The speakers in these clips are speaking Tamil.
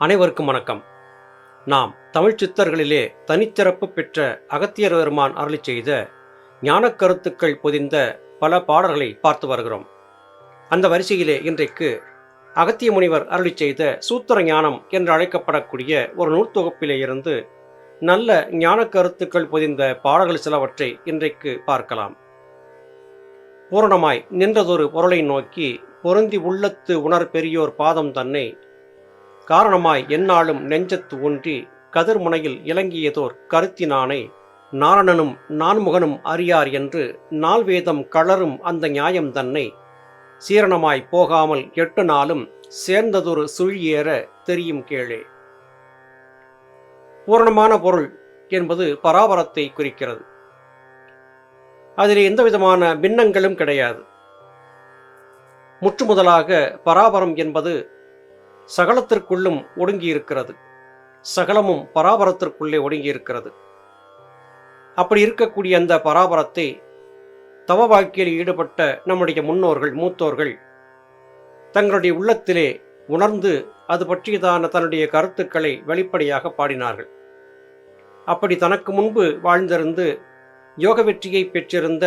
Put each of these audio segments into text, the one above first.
அனைவருக்கும் வணக்கம். நாம் தமிழ் சித்தர்களிலே தனிச்சிறப்பு பெற்ற அகத்தியர் பெருமான் அருளி செய்த ஞானக் கருத்துக்கள் பொதிந்த பல பாடல்களை பார்த்து வருகிறோம். அந்த வரிசையிலே இன்றைக்கு அகத்திய முனிவர் அருளி செய்த சூத்திர ஞானம் என்று அழைக்கப்படக்கூடிய ஒரு நூற்தொகுப்பிலே இருந்து நல்ல ஞானக் கருத்துக்கள் பொதிந்த பாடல்கள் சிலவற்றை இன்றைக்கு பார்க்கலாம். பூரணமாய் நின்றதொரு பொருளை நோக்கி பொருந்தி உள்ளத்து உணர் பெரியோர் பாதம் தன்னை காரணமாய் எந்நாளும் நெஞ்சத்து ஊன்றி கதிர்முனையில் இலங்கியதோர் கருத்தினானை. நாரணனும் நான்முகனும் அறியார் என்று நால்வேதம் களரும் அந்த நியாயம் தன்னை. சீரணமாய் போகாமல் எட்டு நாளும் சேர்ந்ததொரு சுழியேற தெரியும் கேளே. பூரணமான பொருள் என்பது பராபரத்தை குறிக்கிறது. அதில் எந்த விதமான பின்னங்களும் கிடையாது. முற்றுமுதலாக பராபரம் என்பது சகலத்திற்குள்ளும் ஒடுங்கியிருக்கிறது. சகலமும் பராபரத்திற்குள்ளே ஒடுங்கியிருக்கிறது. அப்படி இருக்கக்கூடிய அந்த பராபரத்தை தவ வாழ்க்கையில் ஈடுபட்ட நம்முடைய முன்னோர்கள் மூத்தோர்கள் தங்களுடைய உள்ளத்திலே உணர்ந்து அது பற்றியதான தன்னுடைய கருத்துக்களை வெளிப்படையாக பாடினார்கள். அப்படி தனக்கு முன்பு வாழ்ந்திருந்து யோக வெற்றியை பெற்றிருந்த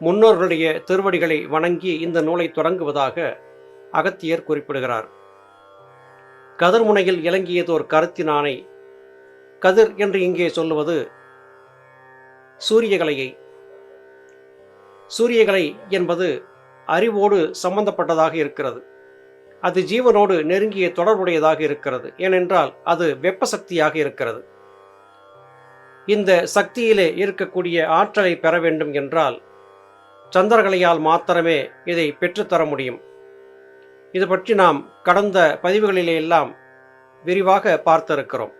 முன்னோர்களுடைய திருவடிகளை வணங்கி இந்த நூலை தொடங்குவதாக அகத்தியர் குறிப்பிடுகிறார். கதிர்முனையில் இலங்கியதோர் கருத்தினானை கதிர் என்று இங்கே சொல்லுவது சூரியகலையை. சூரியகலை என்பது அறிவோடு சம்பந்தப்பட்டதாக இருக்கிறது. அது ஜீவனோடு நெருங்கிய தொடர்புடையதாக இருக்கிறது. ஏனென்றால் அது வெப்ப சக்தியாக இருக்கிறது. இந்த சக்தியிலே இருக்கக்கூடிய ஆற்றலை பெற வேண்டும் என்றால் சந்திரகலையால் மாத்திரமே இதை பெற்றுத்தர முடியும். இது பற்றி நாம் கடந்த பதிவுகளிலே எல்லாம் விரிவாக பார்த்திருக்கிறோம்.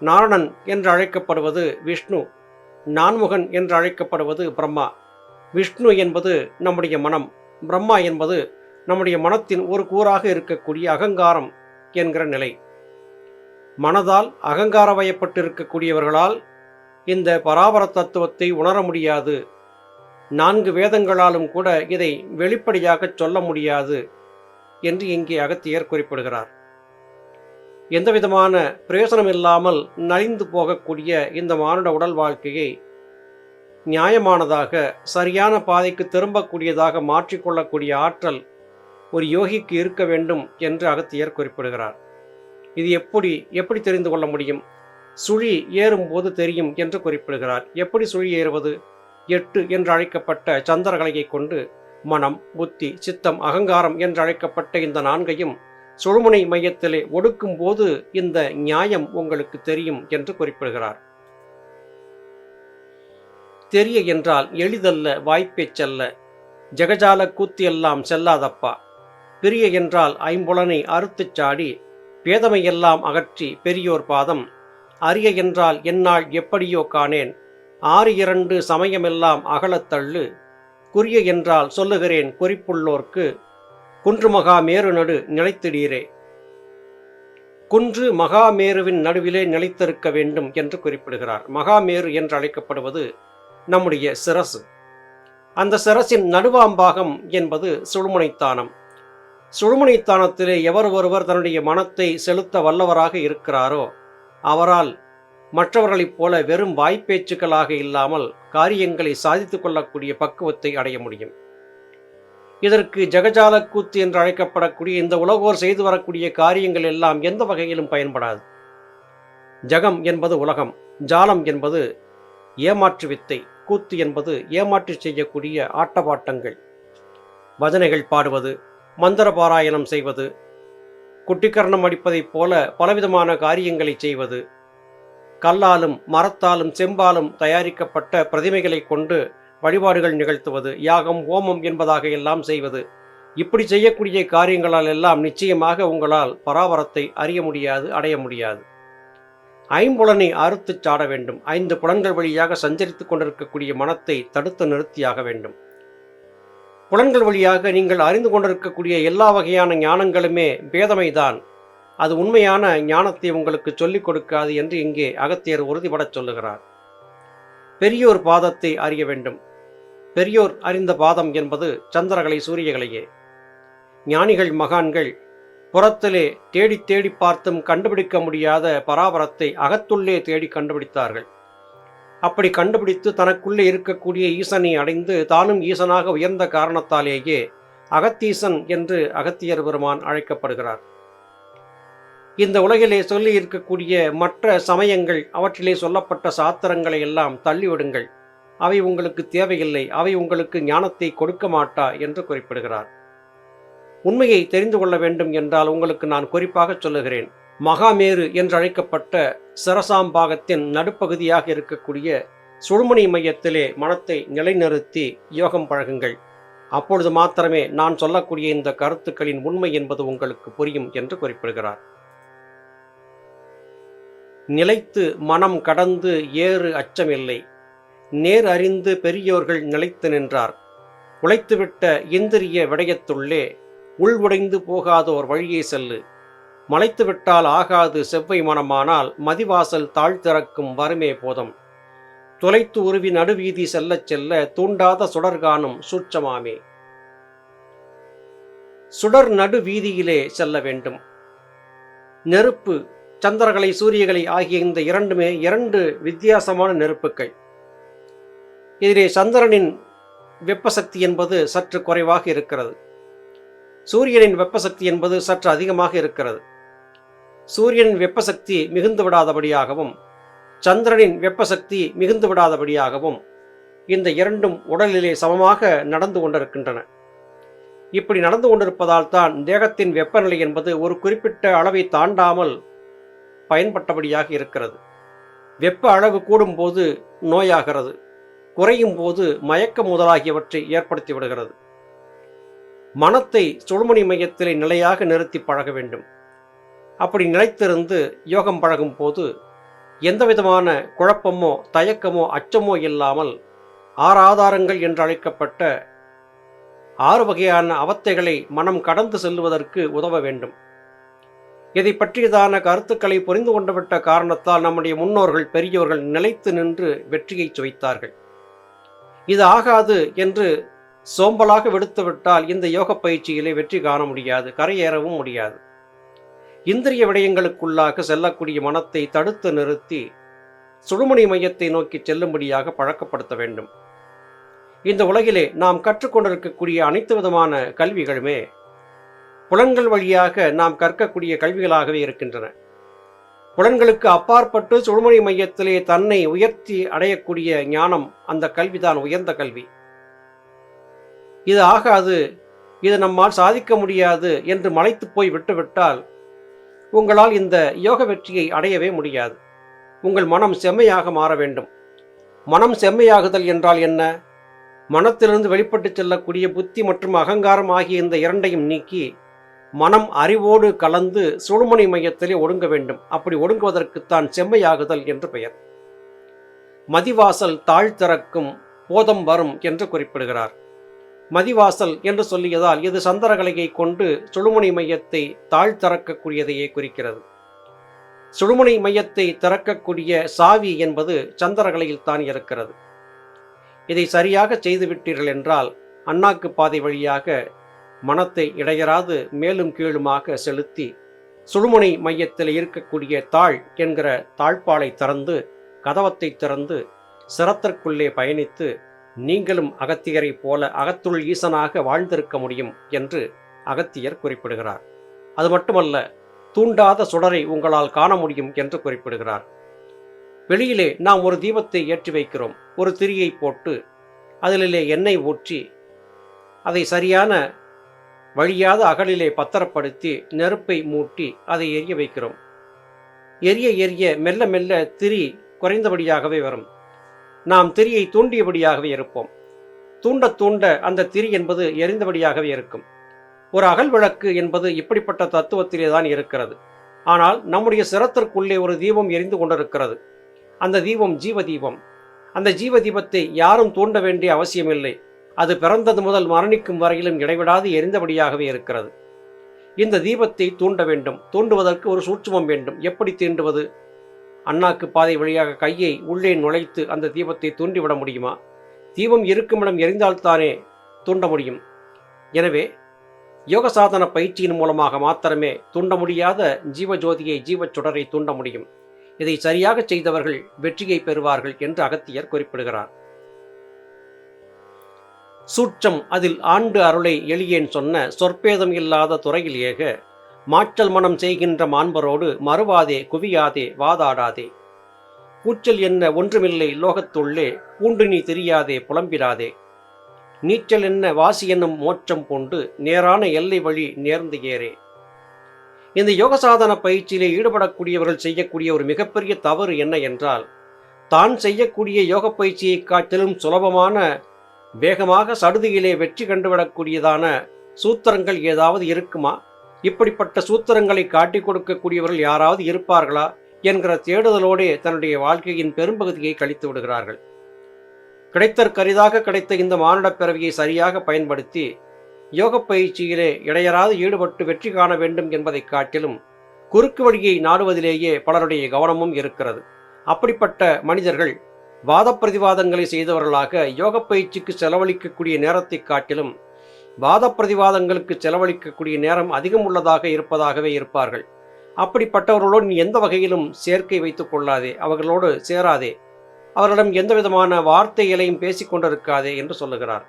நாரணன் என்று அழைக்கப்படுவது விஷ்ணு நான்முகன் என்று அழைக்கப்படுவது பிரம்மா. விஷ்ணு என்பது நம்முடைய மனம் பிரம்மா என்பது நம்முடைய மனத்தின் ஒரு கூறாக இருக்கக்கூடிய அகங்காரம் என்கிற நிலை. மனதால் அகங்கார வயப்பட்டிருக்கக்கூடியவர்களால் இந்த பராபர தத்துவத்தை உணர முடியாது. நான்கு வேதங்களாலும் கூட இதை வெளிப்படையாக சொல்ல முடியாது. என்று இங்கே அகத்தியர் குறிப்பிடுகிறார். எந்தவிதமான பிரயோசனம் இல்லாமல் நலிந்து போகக்கூடிய இந்த மானுட உடல் வாழ்க்கையை நியாயமானதாக சரியான பாதைக்கு திரும்பக்கூடியதாக மாற்றிக்கொள்ளக்கூடிய ஆற்றல் ஒரு யோகிக்கு இருக்க வேண்டும் என்று அகத்தியர் குறிப்பிடுகிறார். இது எப்படி எப்படி தெரிந்து கொள்ள முடியும்? சுழி ஏறும்போது தெரியும் என்று குறிப்பிடுகிறார். எப்படி சுழி ஏறுவது? எட்டு என்று அழைக்கப்பட்ட சந்திரகலையை கொண்டு மனம் புத்தி சித்தம் அகங்காரம் என்றழைக்கப்பட்ட இந்த நான்கையும் சுழுமுனை மையத்திலே ஒடுக்கும் போது இந்த நியாயம் உங்களுக்கு தெரியும் என்று குறிப்பிடுகிறார். தெரிய என்றால் எளிதல்ல வாய்ப்பேச்சல்ல. ஜெகஜால எல்லாம் செல்லாதப்பா. பிரிய என்றால் ஐம்புலனை அறுத்துச் சாடி பேதமையெல்லாம் அகற்றி பெரியோர் பாதம். அரிய என்றால் என்னால் எப்படியோ காணேன். ஆறு இரண்டு சமயமெல்லாம் அகலத்தள்ளு குறிய என்றால் சொல்லுகிறேன் குறிப்புள்ளோர்க்கு குன்று மகாமேரு நடு நிலைத்திடீரே. குன்று மகாமேருவின் நடுவிலே நிலைத்திருக்க வேண்டும் என்று குறிப்பிடுகிறார். மகாமேரு என்று அழைக்கப்படுவது நம்முடைய சிரசு. அந்த சிரசின் நடுவாம்பாகம் என்பது சுழுமுனைத்தானம். சுழுமுனைத்தானத்திலே எவர் ஒருவர் தன்னுடைய மனத்தை செலுத்த வல்லவராக இருக்கிறாரோ அவரால் மற்றவர்களைப் போல வெறும் வாய்ப்பேச்சுக்களாக இல்லாமல் காரியங்களை சாதித்துக் கொள்ளக்கூடிய பக்குவத்தை அடைய முடியும். இதற்கு ஜெகஜால கூத்து என்று அழைக்கப்படக்கூடிய இந்த உலகோர் செய்து வரக்கூடிய காரியங்கள் எல்லாம் எந்த வகையிலும் பயன்படாது. ஜகம் என்பது உலகம் ஜாலம் என்பது ஏமாற்று வித்தை கூத்து என்பது ஏமாற்றி செய்யக்கூடிய ஆட்டபாட்டங்கள் வதனைகள் பாடுவது மந்திர பாராயணம் செய்வது குட்டிக்கரணம் அடிப்பதைப் போல பலவிதமான காரியங்களை செய்வது கல்லாலும் மரத்தாலும் செம்பாலும் தயாரிக்கப்பட்ட பிரதிமைகளை கொண்டு வழிபாடுகள் நிகழ்த்துவது யாகம் ஹோமம் என்பதாக எல்லாம் செய்வது. இப்படி செய்யக்கூடிய காரியங்களால் எல்லாம் நிச்சயமாக உங்களால் பராபரத்தை அறிய முடியாது அடைய முடியாது. ஐம்புலனை அறுத்துச் சாட வேண்டும். ஐந்து புலன்கள் வழியாக சஞ்சரித்துக் கொண்டிருக்கக்கூடிய மனத்தை தடுத்து நிறுத்தியாக வேண்டும். புலன்கள் வழியாக நீங்கள் அறிந்து கொண்டிருக்கக்கூடிய எல்லா வகையான ஞானங்களுமே பேதமைதான். அது உண்மையான ஞானத்தை உங்களுக்கு சொல்லிக் கொடுக்காது என்று இங்கே அகத்தியர் உறுதிபடச் சொல்லுகிறார். பெரியோர் பாதத்தை அறிய வேண்டும். பெரியோர் அறிந்த பாதம் என்பது சந்திரகலை சூரியகலையே. ஞானிகள் மகான்கள் புறத்திலே தேடி தேடி பார்த்தும் கண்டுபிடிக்க முடியாத பராபரத்தை அகத்துள்ளே தேடி கண்டுபிடித்தார்கள். அப்படி கண்டுபிடித்து தனக்குள்ளே இருக்கக்கூடிய ஈசனை அடைந்து தானும் ஈசனாக உயர்ந்த காரணத்தாலேயே அகத்தீசன் என்று அகத்தியர் பெருமான் அழைக்கப்படுகிறார். இந்த உலகிலே சொல்லி இருக்கக்கூடிய மற்ற சமயங்கள் அவற்றிலே சொல்லப்பட்ட சாத்திரங்களை எல்லாம் தள்ளிவிடுங்கள். அவை உங்களுக்கு தேவையில்லை அவை உங்களுக்கு ஞானத்தை கொடுக்க மாட்டா என்று குறிப்பிடுகிறார். உண்மையை தெரிந்து கொள்ள வேண்டும் என்றால் உங்களுக்கு நான் குறிப்பாக சொல்லுகிறேன். மகாமேரு என்று அழைக்கப்பட்ட சரசாம்பாகத்தின் நடுப்பகுதியாக இருக்கக்கூடிய சுழுமணி மையத்திலே மனத்தை நிலைநிறுத்தி யோகம் பழகுங்கள். அப்பொழுது மாத்திரமே நான் சொல்லக்கூடிய இந்த கருத்துக்களின் உண்மை என்பது உங்களுக்கு புரியும் என்று குறிப்பிடுகிறார். நிலைத்து மனம் கடந்து ஏறு அச்சமில்லை. நேர் அறிந்து பெரியோர்கள் நிலைத்து நின்றார். உழைத்துவிட்ட இந்திரிய விடயத்துள்ளே உள்வுடைந்து போகாதோர் வழியே செல்லு. மலைத்துவிட்டால் ஆகாது செவ்வை மனமானால் மதிவாசல் தாழ் திறக்கும் வறுமே போதம். துளைத்து உருவி நடுவீதி செல்லச் செல்ல தூண்டாத சுடர்கானும் சூட்சமாமே. சுடர் நடுவீதியிலே செல்ல வேண்டும். நெருப்பு சந்திரகளை சூரியகளை ஆகிய இந்த இரண்டுமே இரண்டு வித்தியாசமான நெருப்புக்கள். இதிலே சந்திரனின் வெப்பசக்தி என்பது சற்று குறைவாக இருக்கிறது. சூரியனின் வெப்பசக்தி என்பது சற்று அதிகமாக இருக்கிறது. சூரியனின் வெப்பசக்தி மிகுந்து விடாதபடியாகவும் சந்திரனின் வெப்பசக்தி மிகுந்து விடாதபடியாகவும் இந்த இரண்டும் உடலிலே சமமாக நடந்து கொண்டிருக்கின்றன. இப்படி நடந்து கொண்டிருப்பதால் தான் தேகத்தின் வெப்பநிலை என்பது ஒரு குறிப்பிட்ட அளவை தாண்டாமல் பயன்பட்டபடியாக இருக்கிறது. வெப்ப அளவு கூடும்போது நோயாகிறது. குறையும் போது மயக்கம் முதலாகியவற்றை ஏற்படுத்தி விடுகிறது. மனத்தை சுழுமணி மையத்திலே நிலையாக நிறுத்தி பழக வேண்டும். அப்படி நிலைத்திருந்து யோகம் பழகும் போது எந்த விதமான குழப்பமோ தயக்கமோ அச்சமோ இல்லாமல் ஆறு ஆதாரங்கள் என்று அழைக்கப்பட்ட ஆறு வகையான அவத்தைகளை மனம் கடந்து செல்லுவதற்கு உதவ வேண்டும். இதை பற்றியதான கருத்துக்களை புரிந்து கொண்டுவிட்ட காரணத்தால் நம்முடைய முன்னோர்கள் பெரியோர்கள் நிலைத்து நின்று வெற்றியை சுவைத்தார்கள். இது ஆகாது என்று சோம்பலாக விடுத்துவிட்டால் இந்த யோக பயிற்சியிலே வெற்றி காண முடியாது கரையேறவும் முடியாது. இந்திரிய விடயங்களுக்குள்ளாக செல்லக்கூடிய மனத்தை தடுத்து நிறுத்தி சுடுமணி மையத்தை நோக்கி செல்லும்படியாக பழக்கப்படுத்த வேண்டும். இந்த உலகிலே நாம் கற்றுக்கொண்டிருக்கக்கூடிய அனைத்து விதமான கல்விகளுமே புலன்கள் வழியாக நாம் கற்கக்கூடிய கல்விகளாகவே இருக்கின்றன. புலன்களுக்கு அப்பாற்பட்டு சுழுமணி மையத்திலே தன்னை உயர்த்தி அடையக்கூடிய ஞானம் அந்த கல்விதான் உயர்ந்த கல்வி. இது ஆகாது இது நம்மால் சாதிக்க முடியாது என்று மலைத்து போய் விட்டுவிட்டால் உங்களால் இந்த யோக வெற்றியை அடையவே முடியாது. உங்கள் மனம் செம்மையாக மாற வேண்டும். மனம் செம்மையாகுதல் என்றால் என்ன? மனத்திலிருந்து வெளிப்பட்டு செல்லக்கூடிய புத்தி மற்றும் அகங்காரம் ஆகிய இந்த இரண்டையும் நீக்கி மனம் அறிவோடு கலந்து சுழுமணி மையத்திலே ஒடுங்க வேண்டும். அப்படி ஒடுங்குவதற்குத்தான் செம்மையாகுதல் என்று பெயர். மதிவாசல் தாழ் திறக்கும் போதம் வரும் என்று குறிப்பிடுகிறார். மதிவாசல் என்று சொல்லியதால் இது சந்திரகலையை கொண்டு சுழுமணி மையத்தை தாழ் திறக்கக்கூடியதையே குறிக்கிறது. சுழுமணி மையத்தை திறக்கக்கூடிய சாவி என்பது சந்திரகலையில் தான் இருக்கிறது. இதை சரியாக செய்துவிட்டீர்கள் என்றால் அண்ணாக்கு பாதை வழியாக மனத்தை இடையராது மேலும் கீழுமாக செலுத்தி சுழுமுனை மையத்தில் இருக்கக்கூடிய தாழ் என்கிற தாழ்பாலை திறந்து கதவத்தை திறந்து சிரத்திற்குள்ளே பயணித்து நீங்களும் அகத்தியரைப் போல அகத்துள் ஈசனாக வாழ்ந்திருக்க முடியும் என்று அகத்தியர் குறிப்பிடுகிறார். அது மட்டுமல்ல தூண்டாத சுடரை உங்களால் காண முடியும் என்று குறிப்பிடுகிறார். வெளியிலே நாம் ஒரு தீபத்தை ஏற்றி வைக்கிறோம் ஒரு திரியை போட்டு அதிலே எண்ணெய் ஊற்றி அதை சரியான வழியாத அகலிலே பத்திரப்படுத்தி நெருப்பை மூட்டி அதை எரிய வைக்கிறோம். எரிய எரிய மெல்ல மெல்ல திரி குறைந்தபடியாகவே வரும். நாம் திரியை தூண்டியபடியாகவே இருப்போம். தூண்ட தூண்ட அந்த திரி என்பது எரிந்தபடியாகவே இருக்கும். ஒரு அகல் விளக்கு என்பது இப்படிப்பட்ட தத்துவத்திலே தான் இருக்கிறது. ஆனால் நம்முடைய சிரத்திற்குள்ளே ஒரு தீபம் எரிந்து கொண்டிருக்கிறது. அந்த தீபம் ஜீவ தீபம். அந்த ஜீவ தீபத்தை யாரும் தூண்ட வேண்டிய அவசியமில்லை. அது பிறந்தது முதல் மரணிக்கும் வரையிலும் இடைவிடாது எரிந்தபடியாகவே இருக்கிறது. இந்த தீபத்தை தூண்ட வேண்டும். தூண்டுவதற்கு ஒரு சூட்சுமம் வேண்டும். எப்படி தீண்டுவது? அண்ணாக்கு பாதை வழியாக கையை உள்ளே நுழைத்து அந்த தீபத்தை தூண்டிவிட முடியுமா? தீபம் இருக்குமிடம் எரிந்தால்தானே தூண்ட முடியும். எனவே யோக சாதன பயிற்சியின் மூலமாக மாத்திரமே தூண்ட முடியாத ஜீவஜோதியை ஜீவச் சுடரை தூண்ட முடியும். இதை சரியாக செய்தவர்கள் வெற்றியை பெறுவார்கள் என்று அகத்தியர் குறிப்பிடுகிறார். சூட்சம் அதில் ஆண்டு அருளை எளியேன் சொன்ன சொற்பேதம் இல்லாத துறையில் ஏக மாற்றல் மனம் செய்கின்ற மாண்பரோடு மறுவாதே குவியாதே வாதாடாதே. கூச்சல் என்ன ஒன்றுமில்லை லோகத்துள்ளே பூண்டு நீ தெரியாதே புலம்பிராதே. நீச்சல் என்ன வாசி என்னும் மோட்சம் கொண்டு நேரான எல்லை வழி நேர்ந்து ஏறே. இந்த யோக சாதன பயிற்சியிலே ஈடுபடக்கூடியவர்கள் செய்யக்கூடிய ஒரு மிகப்பெரிய தவறு என்ன என்றால் தான் செய்யக்கூடிய யோக பயிற்சியை காட்டிலும் சுலபமான வேகமாக சடுதியிலே வெற்றி கண்டுவிடக்கூடியதான சூத்திரங்கள் ஏதாவது இருக்குமா? இப்படிப்பட்ட சூத்திரங்களை காட்டிக் கொடுக்கக்கூடியவர்கள் யாராவது இருப்பார்களா? என்கிற தேடுதலோடே தன்னுடைய வாழ்க்கையின் பெரும்பகுதியை கழித்து விடுகிறார்கள். கிடைத்தற்கரிதாக கிடைத்த இந்த மானுடப் பிறவியை சரியாக பயன்படுத்தி யோக பயிற்சியிலே இடையராது ஈடுபட்டு வெற்றி காண வேண்டும் என்பதைக் காட்டிலும் குறுக்கு வழியை நாடுவதிலேயே பலருடைய கவனமும் இருக்கிறது. அப்படிப்பட்ட மனிதர்கள் வாதப்பிரதிவாதங்களை செய்தவர்களாக யோக பயிற்சிக்கு செலவழிக்கக்கூடிய நேரத்தை காட்டிலும் வாத பிரதிவாதங்களுக்கு செலவழிக்கக்கூடிய நேரம் அதிகம் உள்ளதாக இருப்பதாகவே இருப்பார்கள். அப்படிப்பட்டவர்களோடு நீ எந்த வகையிலும் சேர்க்கை வைத்துக் கொள்ளாதே அவர்களோடு சேராதே. அவர்களிடம் எந்த விதமான வார்த்தைகளையும் பேசிக் கொண்டிருக்காதே என்று சொல்லுகிறார்.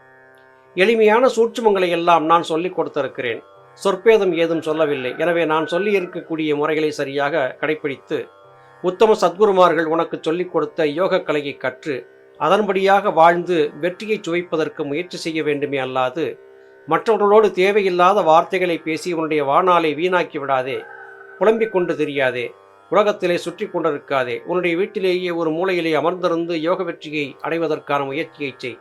எளிமையான சூட்சுமங்களை எல்லாம் நான் சொல்லிக் கொடுத்திருக்கிறேன். சொற்பேதம் ஏதும் சொல்லவில்லை. எனவே நான் சொல்லி இருக்கக்கூடிய முறைகளை சரியாக கடைபிடித்து உத்தம சத்குருமார்கள் உனக்கு சொல்லிக் கொடுத்த யோக கலையை கற்று அதன்படியாக வாழ்ந்து வெற்றியை சுவைப்பதற்கு முயற்சி செய்ய வேண்டுமே அல்லாது மற்றவர்களோடு தேவையில்லாத வார்த்தைகளை பேசி உன்னுடைய வாழ்நாளை வீணாக்கி விடாதே புலம்பிக் கொண்டு தெரியாதே உலகத்திலே சுற்றி கொண்டிருக்காதே உன்னுடைய வீட்டிலேயே ஒரு மூலையிலே அமர்ந்திருந்து யோக வெற்றியை அடைவதற்கான முயற்சியை செய்.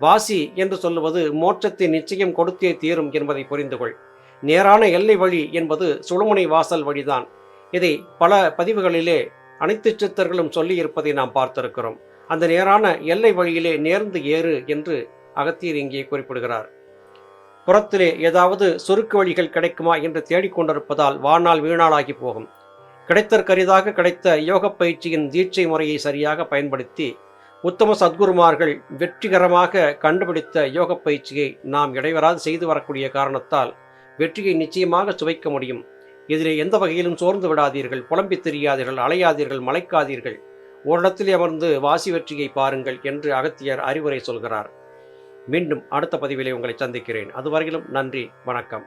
வாசி என்று சொல்லுவது மோட்சத்தை நிச்சயம் கொடுத்தே தீரும் என்பதை புரிந்துகொள். நேரான எல்லை வழி என்பது சுழுமுனை வாசல் வழிதான். இதை பல பதிவுகளிலே அனைத்து சித்தர்களும் சொல்லியிருப்பதை நாம் பார்த்திருக்கிறோம். அந்த நேரான எல்லை வழியிலே நேர்ந்து ஏறு என்று அகத்தியர் இங்கே குறிப்பிடுகிறார். புறத்திலே ஏதாவது சுருக்கு வழிகள் கிடைக்குமா என்று தேடிக்கொண்டிருப்பதால் வாழ்நாள் வீணாளாகி போகும். கிடைத்தற்கரிதாக கிடைத்த யோக பயிற்சியின் தீட்சை முறையை சரியாக பயன்படுத்தி உத்தம சத்குருமார்கள் வெற்றிகரமாக கண்டுபிடித்த யோக பயிற்சியை நாம் இடைவராது செய்து வரக்கூடிய காரணத்தால் வெற்றியை நிச்சயமாக சுவைக்க முடியும். இதிலே எந்த வகையிலும் சோர்ந்து விடாதீர்கள் புலம்பி தெரியாதீர்கள் அலையாதீர்கள் மலைக்காதீர்கள். ஓரிடத்திலே அமர்ந்து வாசி வெற்றியை பாருங்கள் என்று அகத்தியர் அறிவுரை சொல்கிறார். மீண்டும் அடுத்த பதிவிலே உங்களை சந்திக்கிறேன். அதுவரையிலும் நன்றி வணக்கம்.